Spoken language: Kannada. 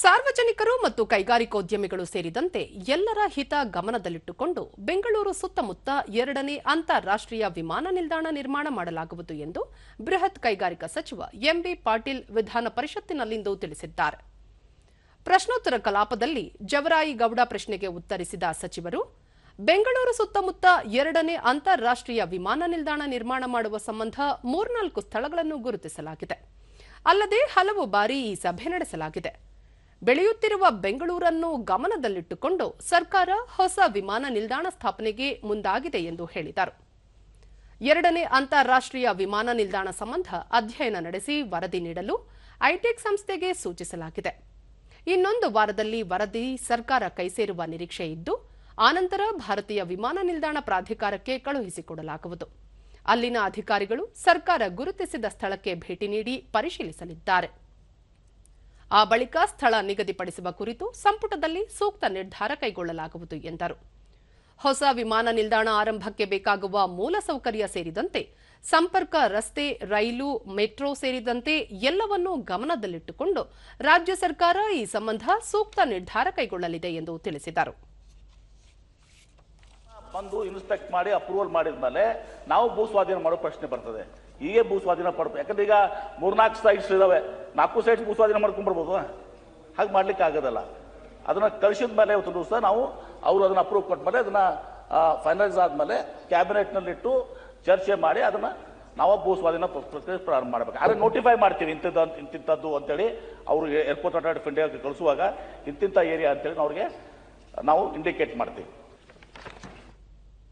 ಸಾರ್ವಜನಿಕರು ಮತ್ತು ಕೈಗಾರಿಕೋದ್ಯಮಿಗಳು ಸೇರಿದಂತೆ ಎಲ್ಲರ ಹಿತ ಗಮನದಲ್ಲಿಟ್ಟುಕೊಂಡು ಬೆಂಗಳೂರು ಸುತ್ತಮುತ್ತ ಎರಡನೇ ಅಂತಾರಾಷ್ಟ್ರೀಯ ವಿಮಾನ ನಿಲ್ದಾಣ ನಿರ್ಮಾಣ ಮಾಡಲಾಗುವುದು ಎಂದು ಬೃಹತ್ ಕೈಗಾರಿಕಾ ಸಚಿವ ಎಂಬಿ ಪಾಟೀಲ್ ವಿಧಾನ ಪರಿಷತ್ತಿನಲ್ಲಿಂದು ತಿಳಿಸಿದ್ದಾರೆ. ಪ್ರಶ್ನೋತ್ತರ ಕಲಾಪದಲ್ಲಿ ಜವರಾಯಿ ಗೌಡ ಪ್ರಶ್ನೆಗೆ ಉತ್ತರಿಸಿದ ಸಚಿವರು, ಬೆಂಗಳೂರು ಸುತ್ತಮುತ್ತ ಎರಡನೇ ಅಂತಾರಾಷ್ಟ್ರೀಯ ವಿಮಾನ ನಿಲ್ದಾಣ ನಿರ್ಮಾಣ ಮಾಡುವ ಸಂಬಂಧ ಮೂರ್ನಾಲ್ಕು ಸ್ಥಳಗಳನ್ನು ಗುರುತಿಸಲಾಗಿದೆ. ಅಲ್ಲದೆ ಹಲವು ಬಾರಿ ಈ ಸಭೆ ನಡೆಸಲಾಗಿದೆ. ಬೆಳೆಯುತ್ತಿರುವ ಬೆಂಗಳೂರನ್ನು ಗಮನದಲ್ಲಿಟ್ಟುಕೊಂಡು ಸರ್ಕಾರ ಹೊಸ ವಿಮಾನ ನಿಲ್ದಾಣ ಸ್ಥಾಪನೆಗೆ ಮುಂದಾಗಿದೆ ಎಂದು ಹೇಳಿದರು. ಎರಡನೇ ಅಂತಾರಾಷ್ಟ್ರೀಯ ವಿಮಾನ ನಿಲ್ದಾಣ ಸಂಬಂಧ ಅಧ್ಯಯನ ನಡೆಸಿ ವರದಿ ನೀಡಲು ಐಟೆಕ್ ಸಂಸ್ಥೆಗೆ ಸೂಚಿಸಲಾಗಿದೆ. ಇನ್ನೊಂದು ವಾರದಲ್ಲಿ ವರದಿ ಸರ್ಕಾರ ಕೈಸೇರುವ ನಿರೀಕ್ಷೆ ಇದ್ದು, ಆನಂತರ ಭಾರತೀಯ ವಿಮಾನ ನಿಲ್ದಾಣ ಪ್ರಾಧಿಕಾರಕ್ಕೆ ಕಳುಹಿಸಿಕೊಡಲಾಗುವುದು. ಅಲ್ಲಿನ ಅಧಿಕಾರಿಗಳು ಸರ್ಕಾರ ಗುರುತಿಸಿದ ಸ್ಥಳಕ್ಕೆ ಭೇಟಿ ನೀಡಿ ಪರಿಶೀಲಿಸಲಿದ್ದಾರೆ. ಆ ಬಳಿಕ ಸ್ಥಳ ನಿಗದಿಪಡಿಸುವ ಕುರಿತು ಸಂಪುಟದಲ್ಲಿ ಸೂಕ್ತ ನಿರ್ಧಾರ ಕೈಗೊಳ್ಳಲಾಗುವುದು ಎಂದರು. ಹೊಸ ವಿಮಾನ ನಿಲ್ದಾಣ ಆರಂಭಕ್ಕೆ ಬೇಕಾಗುವ ಮೂಲಸೌಕರ್ಯ ಸೇರಿದಂತೆ ಸಂಪರ್ಕ, ರಸ್ತೆ, ರೈಲು, ಮೆಟ್ರೋ ಸೇರಿದಂತೆ ಎಲ್ಲವನ್ನೂ ಗಮನದಲ್ಲಿಟ್ಟುಕೊಂಡು ರಾಜ್ಯ ಸರ್ಕಾರ ಈ ಸಂಬಂಧ ಸೂಕ್ತ ನಿರ್ಧಾರ ಕೈಗೊಳ್ಳಲಿದೆ ಎಂದು ತಿಳಿಸಿದರು. ಬಂದು ಇನ್ಸ್ಪೆಕ್ಟ್ ಮಾಡಿ ಅಪ್ರೂವಲ್ ಮಾಡಿದ ಮೇಲೆ ನಾವು ಭೂ ಸ್ವಾಧೀನ ಮಾಡೋ ಪ್ರಶ್ನೆ ಬರ್ತದೆ. ಹೀಗೆ ಭೂ ಸ್ವಾಧೀನ ಪಡ್ಬೇಕು. ಯಾಕಂದ್ರೆ ಈಗ ಮೂರ್ನಾಲ್ಕು ಸೈಟ್ಸ್ ಇದಾವೆ. ನಾಲ್ಕು ಸೈಡ್ಸ್ ಭೂ ಸ್ವಾಧೀನ ಮಾಡ್ಕೊಂಡ್ಬರ್ಬೋದು ಹಾಗೆ ಮಾಡ್ಲಿಕ್ಕೆ ಆಗೋದಲ್ಲ. ಅದನ್ನು ಕಳಿಸಿದ ಮೇಲೆ ಇವತ್ತು ದಿವಸ ನಾವು ಅವರು ಅದನ್ನು ಅಪ್ರೂವ್ ಕೊಟ್ಮೇಲೆ ಅದನ್ನು ಫೈನಲೈಸ್ ಆದಮೇಲೆ ಕ್ಯಾಬಿನೆಟ್ನಲ್ಲಿಟ್ಟು ಚರ್ಚೆ ಮಾಡಿ ಅದನ್ನು ನಾವು ಭೂ ಸ್ವಾಧೀನ ಪ್ರ- ಪ್ರಕ್ರಿಯೆ ಪ್ರಾರಂಭ ಮಾಡಬೇಕು. ಆದರೆ ನೋಟಿಫೈ ಮಾಡ್ತೀವಿ ಇಂಥದ್ದು ಇಂತಿಂಥದ್ದು ಅಂತೇಳಿ ಅವರು ಏರ್ಪೋರ್ಟ್ ಆಫ್ ಇಂಡಿಯಾಗೆ ಕಳಿಸುವಾಗ ಇಂತಿಂಥ ಏರಿಯಾ ಅಂತೇಳಿ ಅವ್ರಿಗೆ ನಾವು ಇಂಡಿಕೇಟ್ ಮಾಡ್ತೀವಿ.